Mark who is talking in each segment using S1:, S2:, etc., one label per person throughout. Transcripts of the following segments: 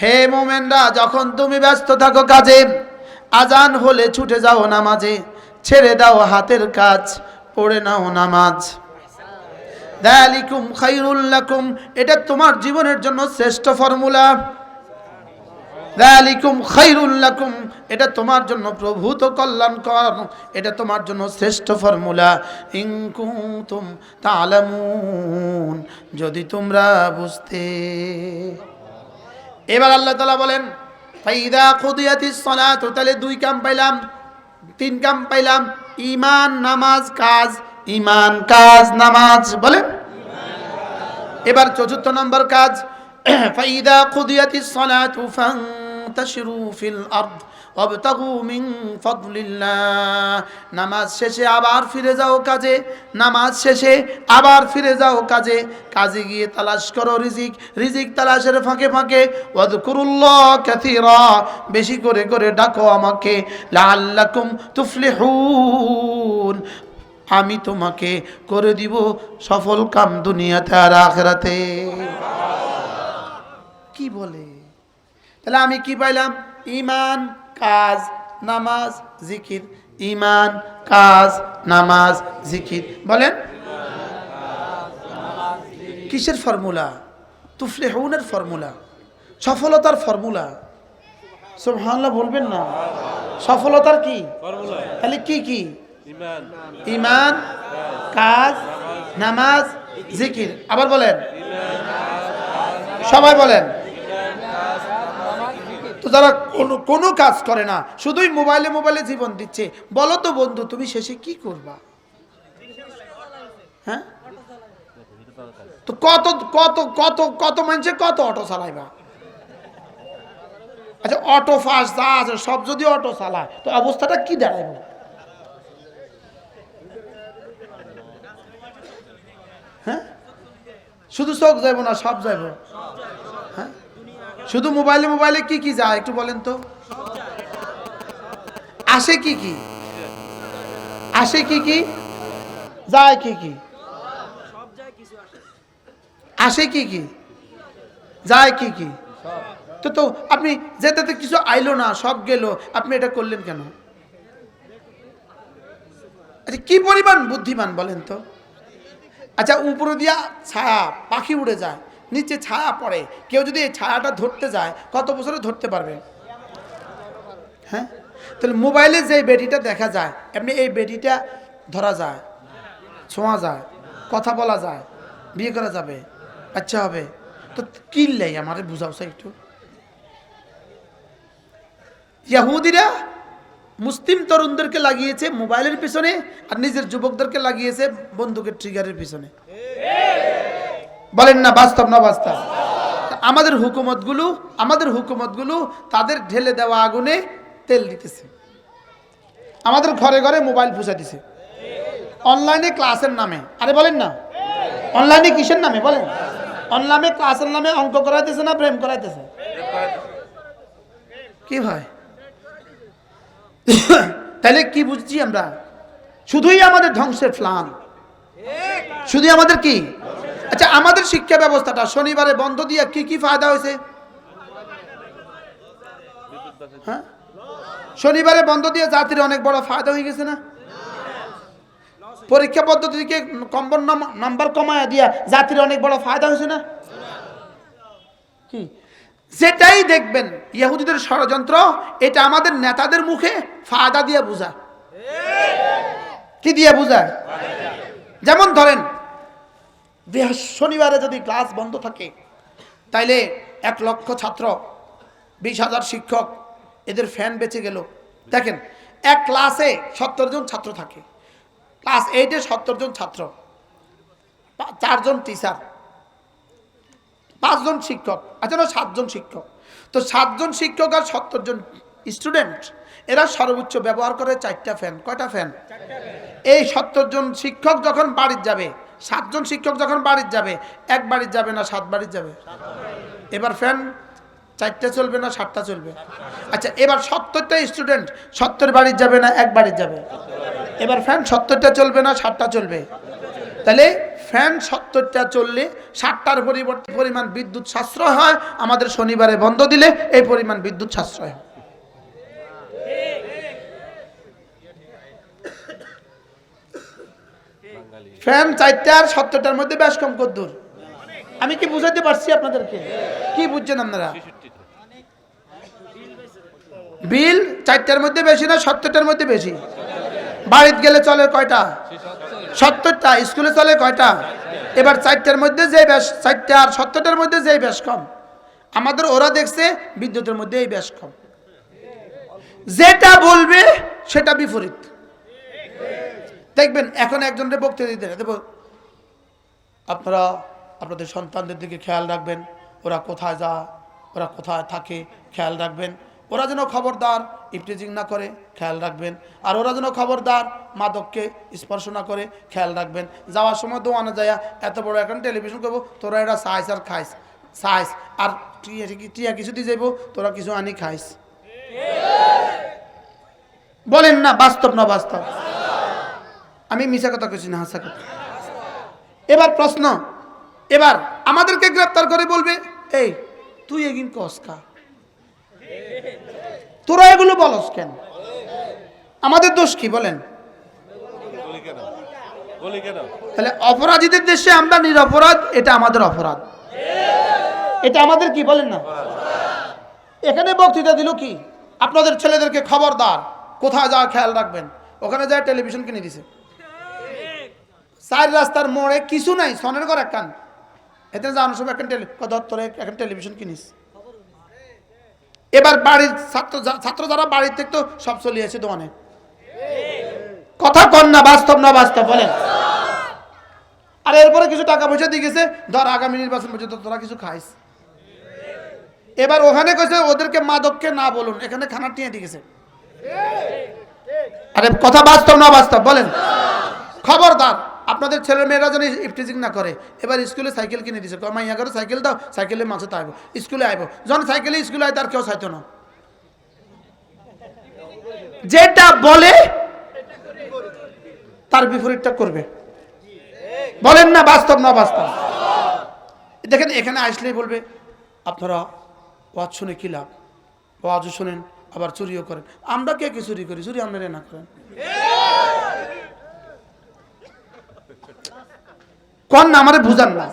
S1: হে মোমেনরা, যখন তুমি ব্যস্ত থাকো কাজে, আজান হলে ছুটে যাও নামাজে, ছেড়ে দাও হাতের কাজ, পড়ে নাও নামাজ। দালিকুম খাইরুল্লাকুম এটা তোমার জীবনের জন্য শ্রেষ্ঠ ফর্মুলা। দালিকুম খাইরুল্লাকুম এটা তোমার জন্য প্রভূত কল্যাণকর। এটা তোমার জন্য শ্রেষ্ঠ ফর্মুলা। ইনকুতুম তালামুন। যদি তোমরা বুঝতে এবার আল্লাহ তালা বলেন, ফাইদা খুদিয়াতিস সালাত তাহলে দুই কাম পাইলাম, তিন কাম পাইলাম ইমান নামাজ, কাজ ইমান কাজ, নামাজ, বলেন। এবার চতুর্থ নম্বর কাজ, ফাইদা খুদিয়াতিস সালাতু ফান্তাশিরু ফিল আরদ ওয়াবতাগু মিন ফাদলিল্লাহ। নামাজ শেষে আবার ফিরে যাও কাজে নামাজ শেষে আবার ফিরে যাও কাজে। কাজে গিয়ে তালাশ করো রিজিক রিজিক তালাশের ফাঁকে ফাঁকে। ওয়াদকুরুল্লাহ কাসীরা বেশি করে করে ডাকো আমাকে। লাআল্লাকুম তুফলিহুন আমি তোমাকে করে দিব সফল কাম দুনিয়াতে আর আখেরাতে। কি বলে? তাহলে আমি কি পাইলাম? ইমান কাজ নামাজ জিকির। ইমান কাজ নামাজ জিকির। বলেন? কিসের ফর্মুলা? তুফলে হউনের ফর্মুলা? সফলতার ফর্মুলা? সুবহানাল্লাহ বলবেন না। সফলতার কি? তাহলে কি কি? ইমান কাজ নামাজ জিকির। আবার বলেন? সবাই বলেন। তো যারা কোনো কোনো কাজ করে না, শুধুই মোবাইলে মোবাইলে জীবন দিচ্ছে, বলো তো বন্ধু, তুমি শেষে কি করবা? হ্যাঁ? তো কত কত কত কত মানুষে কত অটো চালাইবা? আচ্ছা অটো ফাস্ট, যা আছে, সব যদি অটো চালায়, তো অবস্থাটা কি দাঁড়াইব? হ্যাঁ? শুধু চোখ যাইব না, সব যাইব? শুধু মোবাইলে মোবাইলে কি কি যায় একটু বলেন তো? আসে কি কি? আসে কি কি? যায় কি কি? আসে কি কি? যায় কি কি? তো তো আপনি যেটাতে কিছু আইলো না, সব গেল, আপনি এটা করলেন কেন? আচ্ছা কি পরিমাণ বুদ্ধিমান বলেন তো? আচ্ছা উপরে দিয়া ছায়া, পাখি উড়ে যায়। নিচে ছায়া পড়ে। কেউ যদি এই ছায়াটা ধরতে যায়, কত বছরে ধরতে পারবে? হ্যাঁ? তাহলে মোবাইলে যে বেটিটা দেখা যায়, এমনি এই বেটিটা ধরা যায়, ছোঁয়া যায়, কথা বলা যায়, বিয়ে করা যাবে আচ্ছা হবে। তো কিনলেই আমারে বুঝাও সে একটু? ইয়াহুদিরা মুসলিম তরুণদেরকে লাগিয়েছে মোবাইলের পিছনে আর নিজের যুবকদেরকে লাগিয়েছে বন্দুকের ট্রিগারের পিছনে। বলেন না, বাস্তব না বাস্তব? আমাদের হুকুমতগুলো আমাদের হুকুমতগুলো তাদের ঢেলে দেওয়া আগুনে তেল দিতেছে। আমাদের ঘরে ঘরে মোবাইল পুষা দিছে। অনলাইনে ক্লাসের নামে, আরে বলেন না। অনলাইনে কিসের নামে, বলেন। অনলাইনে ক্লাসের নামে অঙ্ক করাইতেছে না, প্রেম করাইতেছে? কি ভাই? তাহলে কি বুঝছি আমরা? শুধুই আমাদের ধ্বংসের ফ্লান শুধুই আমাদের কি? আচ্ছা আমাদের শিক্ষা ব্যবস্থাটা শনিবারে বন্ধ দিয়ে কি কি ফায়দা হয়েছে? হ্যাঁ? শনিবারে বন্ধ দিয়ে জাতির অনেক বড় ফায়দা হয়ে গেছে না? পরীক্ষা পদ্ধতিকে কম্বর নাম্বার কমায় দিয়া জাতির অনেক বড় ফায়দা হয়েছে না? কি? যেটাই দেখবেন, ইহুদিদের ষড়যন্ত্র, এটা আমাদের নেতাদের মুখে ফায়দা দিয়ে বোঝা। কি দিয়ে বোঝায়? যেমন ধরেন বৃহস্- শনিবারে যদি ক্লাস বন্ধ থাকে তাইলে এক লক্ষ ছাত্র বিশ হাজার শিক্ষক এদের ফ্যান বেঁচে গেল। দেখেন এক ক্লাসে সত্তর জন ছাত্র থাকে। ক্লাস এইটে সত্তর জন ছাত্র চারজন টিচার পাঁচজন শিক্ষক আচ্ছা না সাতজন শিক্ষক। তো সাতজন শিক্ষক আর সত্তর জন স্টুডেন্ট এরা সর্বোচ্চ ব্যবহার করে চারটা ফ্যান। কয়টা ফ্যান? এই সত্তর জন শিক্ষক যখন বাড়ির যাবে সাতজন শিক্ষক যখন বাড়ির যাবে, এক বাড়ির যাবে না, সাত বাড়ির যাবে? এবার ফ্যান, চারটা চলবে না, সাতটা চলবে? আচ্ছা এবার সত্তরটা স্টুডেন্ট সত্তর বাড়ির যাবে না, এক বাড়ির যাবে? এবার ফ্যান সত্তরটা চলবে না, সাতটা চলবে? তাহলে ফ্যান সত্তরটা চললে ষাটটার পরিবর্তে পরিমাণ বিদ্যুৎ সাশ্রয় হয়, আমাদের শনিবারে বন্ধ দিলে এই পরিমাণ বিদ্যুৎ সাশ্রয় হয়। ফ্যান আর সত্তরটার মধ্যে বেশ কম কদ্দূর। আমি কি বুঝাতে পারছি আপনাদেরকে? কি বুঝছেন আপনারা? বিল চারটার মধ্যে বেশি না সত্তরটার মধ্যে বেশি? বাড়িতে গেলে চলে কয়টা? সত্তরটা স্কুলে চলে কয়টা? এবার চারটার মধ্যে যে বেশ চারটা আর সত্তরটার মধ্যে যেই বেশ কম। আমাদের ওরা দেখছে বিদ্যুতের মধ্যে এই বেশ কম। যেটা বলবে সেটা বিপরীত। দেখবেন, এখন একজনের বক্তৃতা দিতে দেবো আপনারা আপনাদের সন্তানদের দিকে খেয়াল রাখবেন, ওরা কোথায় যায় ওরা কোথায় থাকে, খেয়াল রাখবেন। ওরা যেন খবরদার ইফটিজিং না করে, খেয়াল রাখবেন। আর ওরা যেন খবরদার মাদককে স্পর্শ না করে, খেয়াল রাখবেন। যাওয়ার সময় দোয়ানো যায় এত বড় এখন টেলিভিশন করব, তোরা এরা সাইস আর খাইস সাইস আর টিয়া টিয়া কিছু দিয়ে যাইবো, তোরা কিছু আনি খাইস। বলেন না, বাস্তব না বাস্তব? আমি মিশা কথা কেছি না হাসা কথা। এবার প্রশ্ন এবার আমাদেরকে গ্রেপ্তার করে বলবে এই তুই এগিন কসকা তোরা এগুলো বলস কেন? আমাদের দোষ কি বলেন? তাহলে অপরাধীদের দেশে আমরা নিরপরাধ এটা আমাদের অপরাধ। এটা আমাদের কি বলেন না? এখানে বক্তৃতা দিল কি? আপনাদের ছেলেদেরকে খবরদার কোথায় যাওয়া খেয়াল রাখবেন? ওখানে যায় টেলিভিশন কিনে দিছে। চার রাস্তার মোড়ে কিছু নাই, সনের ঘর একখান। এতে যাওয়ার সময় এখন দত্তরে এখন টেলিভিশন কিনিস। এবার বাড়ির ছাত্র ছাত্র যারা বাড়ির থেকে তো সব চলিয়েছে দোকানে। কথা কন না, বাস্তব না বাস্তব, বলেন। আর এরপরে কিছু টাকা পয়সা দিয়ে গেছে, ধর আগামী নির্বাচন পর্যন্ত তোরা কিছু খাইস। এবার ওখানে কইছে, ওদেরকে মাদককে না বলুন, এখানে খানা টিয়ে দিয়ে গেছে। আরে কথা বাস্তব না বাস্তব, বলেন। খবরদার। আপনাদের ছেলে মেয়েরা যেন ইফটিজিং না করে। এবার স্কুলে সাইকেল কিনে দিছে। কয়, মাইয়া করে সাইকেল দাও, সাইকেলে মাঝে তো স্কুলে আইব। যখন সাইকেলে স্কুলে আয়, তার কেউ চাইতো না। যেটা বলে, তার বিপরীতটা করবে। বলেন না, বাস্তব না বাস্তব? দেখেন, এখানে আসলেই বলবে, আপনারা ওয়াজ শুনে কি লাভ? ওয়াজও শোনেন, আবার চুরিও করেন। আমরা কে কি চুরি করি? চুরি আপনারা না করেন? কন না আমারে বুঝান না।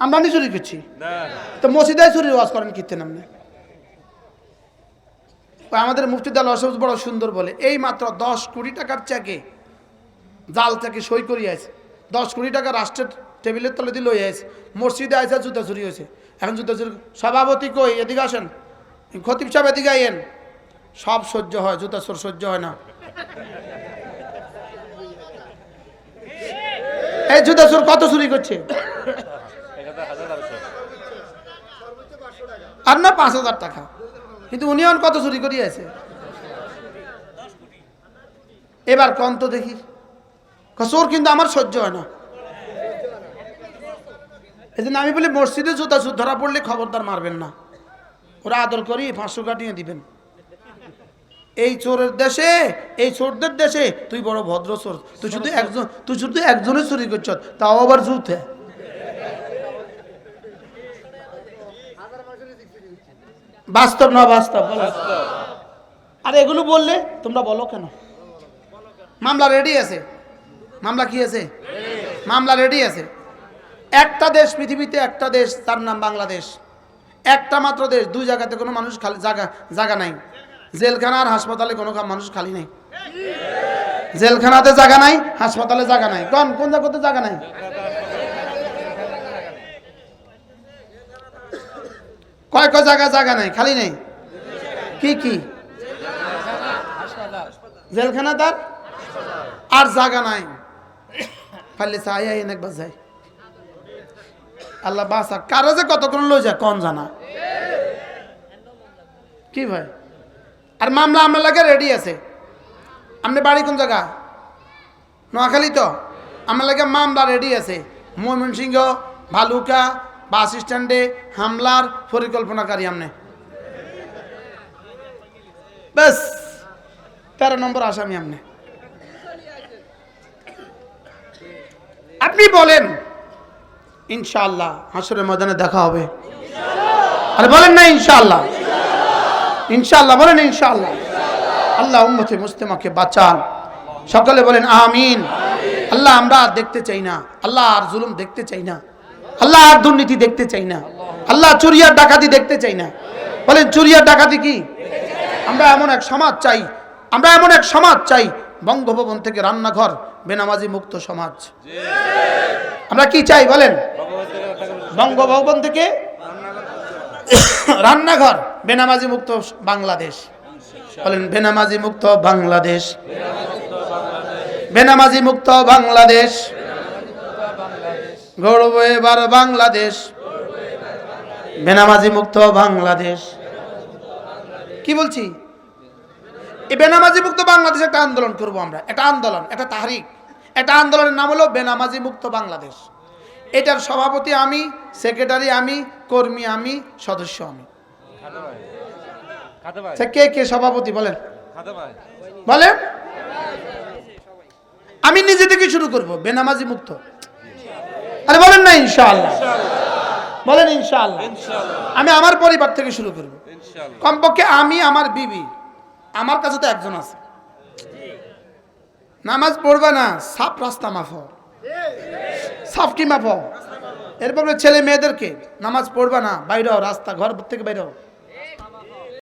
S1: আমরা নি চুরি করছি
S2: না।
S1: তো মসজিদায় চুরি ওয়াজ করেন কীর্তেন আপনি? আমাদের মুফতিদাল অসব বড় সুন্দর বলে এই মাত্র দশ কোটি টাকার চেকে জাল থেকে সই করিয়েছে দশ কোটি টাকা রাষ্ট্রের টেবিলের তলে দিয়ে লই আছে মসজিদে আছে জুতা চুরি হয়েছে। এখন জুতা চুরি সভাপতি কই? এদিকে আসেন। খতিব সাহেব এদিকে আইয়েন। সব সহ্য হয় জুতা চোর সহ্য হয় না। এই জুতা চোর কত চুরি করছে? আর না পাঁচ হাজার টাকা। কিন্তু উনি কত চুরি করিয়েছে এবার কন তো দেখি। চোর কিন্তু আমার সহ্য হয় না। এই জন্য আমি বলি, মসজিদে জুতা চুর ধরা পড়লে খবরদার মারবেন না। ওরা আদর করি পাঁচশো কাটিয়ে দিবেন। এই চোরের দেশে এই চোরদের দেশে তুই বড় ভদ্র চোর। তুই শুধু একজন তুই শুধু একজনে চুরি করছ তাও আবার জুতে বাস্তব না বাস্তব আর এগুলো বললে তোমরা বলো কেন? মামলা রেডি আছে। মামলা কি আছে? মামলা রেডি আছে। একটা দেশ পৃথিবীতে একটা দেশ তার নাম বাংলাদেশ। একটা মাত্র দেশ দুই জায়গাতে কোনো মানুষ খালি জায়গা জায়গা নাই। জেলখানা আর হাসপাতালে কোনো মানুষ খালি নাই। জেলখানাতে জায়গা নাই, হাসপাতালে জায়গা নাই। কোন কোন জায়গাতে জায়গা নাই? কয় কয় জায়গা জায়গা নাই? খালি নেই? কি কি? জেলখানা তার? আর জায়গা নাই। খালি চাই একবার যাই। আল্লাহ বাসা কারও যে কতক্ষণ লই যায়, কন জানা? কি ভাই? আর মামলা আমার লাগে রেডি আছে। আপনি বাড়ি কোন জায়গা? নোয়াখালী তো? আমার লাগে মামলা রেডি আছে। ময়মনসিংহ, ভালুকা, বাস স্ট্যান্ডে হামলার পরিকল্পনাকারী আমনে ব্যাস, তেরো নম্বর আসামি আমনে আপনি বলেন, ইনশাআল্লাহ, হাসরের ময়দানে দেখা হবে। আরে বলেন না ইনশাআল্লাহ। ইনশাআল্লাহ, বলেন ইনশাআল্লাহ। আল্লাহ উম্মতে মুস্তেমাকে বাঁচান। সকলে বলেন আমিন। আল্লাহ আমরা আর দেখতে চাই না। আল্লাহ আর জুলুম দেখতে চাই না। আল্লাহ আর দুর্নীতি দেখতে চাই না। আল্লাহ চুরিয়ার ডাকাতি দেখতে চাই না। বলেন চুরিয়ার ডাকাতি কি? আমরা এমন এক সমাজ চাই। আমরা এমন এক সমাজ চাই, বঙ্গভবন থেকে রান্নাঘর বেনামাজি মুক্ত সমাজ। আমরা কি চাই বলেন? বঙ্গভবন থেকে রান্নাঘর, বেনামাজি মুক্ত বাংলাদেশ। বলেন, বেনামাজি মুক্ত বাংলাদেশ। বেনামাজি মুক্ত বাংলাদেশ। গৌরব এবার বাংলাদেশ। বেনামাজি মুক্ত বাংলাদেশ। কি বলছি? এই বেনামাজি মুক্ত বাংলাদেশ একটা আন্দোলন করব আমরা। একটা আন্দোলন, একটা তাহারিক। একটা আন্দোলনের নাম হলো বেনামাজি মুক্ত বাংলাদেশ। এটার সভাপতি আমি, সেক্রেটারি আমি কর্মী আমি সদস্য আমি। কে কে সভাপতি বলেন। বলেন। আমি নিজে থেকে শুরু করব বেনামাজি মুক্ত। আরে বলেন না ইনশাআল্লাহ। বলেন ইনশাআল্লাহ।
S2: ইনশাআল্লাহ।
S1: আমি আমার পরিবার থেকে শুরু করব। কমপক্ষে আমি আমার বিবি আমার কাছে তো একজন আছে। নামাজ পড়বে না সাফ রাস্তা মাফ সাফ কি মাফ এরপরে ছেলে মেয়েদেরকে নামাজ পড়বা না বাইরে রাস্তা ঘর থেকে বাইরে।